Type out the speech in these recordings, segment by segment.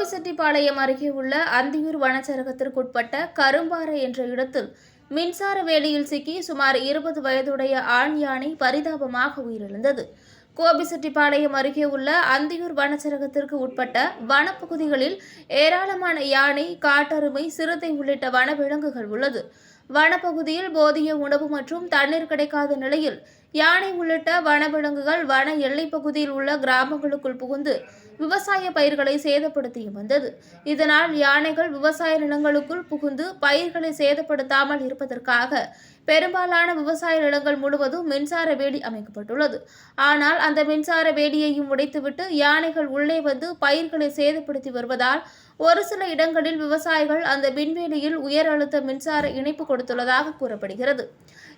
கோபிசெட்டிப்பாளையம் அருகே உள்ள அந்தியூர் வனச்சரகத்திற்குட்பட்ட கரும்பாறை என்ற இடத்தில் மின்சார வேலியில் சிக்கி சுமார் இருபது வயதுடைய ஆண் யானை பரிதாபமாக உயிரிழந்தது. கோபிசெட்டிப்பாளையம் அருகே உள்ள அந்தியூர் வனச்சரகத்திற்கு உட்பட்ட வனப்பகுதிகளில் ஏராளமான யானை காட்டருமை சிறுத்தை உள்ளிட்ட வனவிலங்குகள் உள்ளது. வனப்பகுதியில் போதிய உணவு மற்றும் தண்ணீர் கிடைக்காத நிலையில் யானை உள்ளிட்ட வனவிலங்குகள் வன எல்லைப் பகுதியில் உள்ள கிராமங்களுக்குள் புகுந்து விவசாய பயிர்களை சேதப்படுத்தியும் வந்தது. இதனால் யானைகள் விவசாய நிலங்களுக்குள் புகுந்து பயிர்களை சேதப்படுத்தாமல் இருப்பதற்காக பெரும்பாலான விவசாய நிலங்கள் முழுவதும் மின்சார வேலி அமைக்கப்பட்டுள்ளது. ஆனால் அந்த மின்சார வேலியையும் உடைத்துவிட்டு யானைகள் உள்ளே வந்து பயிர்களை சேதப்படுத்தி வருவதால் ஒரு சில இடங்களில் விவசாயிகள் அந்த விண்வெளியில் உயர் அழுத்த மின்சார இணைப்பு கொடுத்துள்ளதாக கூறப்படுகிறது.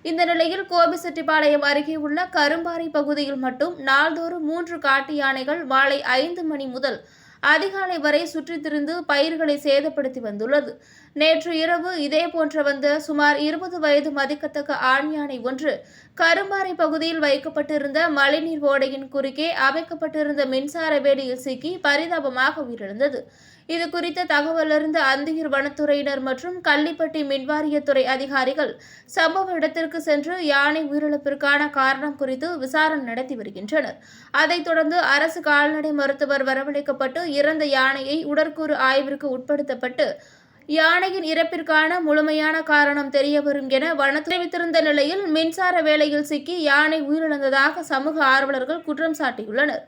இந்த நிலையில் கோபிசெட்டிப்பாளையம் அருகே உள்ள கரும்பாறை பகுதியில் மட்டும் நாள்தோறும் மூன்று காட்டு யானைகள் மாலை ஐந்து மணி முதல் அதிகாலை வரை சுற்றித் திரிந்து பயிர்களை சேதப்படுத்தி வந்துள்ளது. நேற்று இரவு இதே போன்ற வந்த சுமார் இருபது வயது மதிக்கத்தக்க ஆண் யானை ஒன்று கரும்பாறை பகுதியில் வைக்கப்பட்டிருந்த மழைநீர் ஓடையின் குறுக்கே அமைக்கப்பட்டிருந்த மின்சார வேலியில் சிக்கி பரிதாபமாக உயிரிழந்தது. இது குறித்த தகவலறிந்த அந்தியூர் வனத்துறையினர் மற்றும் கள்ளிப்பட்டி மின்வாரியத்துறை அதிகாரிகள் சம்பவ இடத்திற்கு சென்று யானை உயிரிழப்பிற்கான காரணம் குறித்து விசாரணை நடத்தி வருகின்றனர். அதைத் தொடர்ந்து அரசு கால்நடை மருத்துவர் வரவழைக்கப்பட்டு இறந்த யானையை உடற்கூறு ஆய்விற்கு உட்படுத்தப்பட்டு யானையின் இறப்பிற்கான முழுமையான காரணம் தெரியவரும் என வன நிலையில் மின்சார வேலையில் சிக்கி யானை உயிரிழந்ததாக சமூக ஆர்வலர்கள் குற்றம் சாட்டியுள்ளனர்.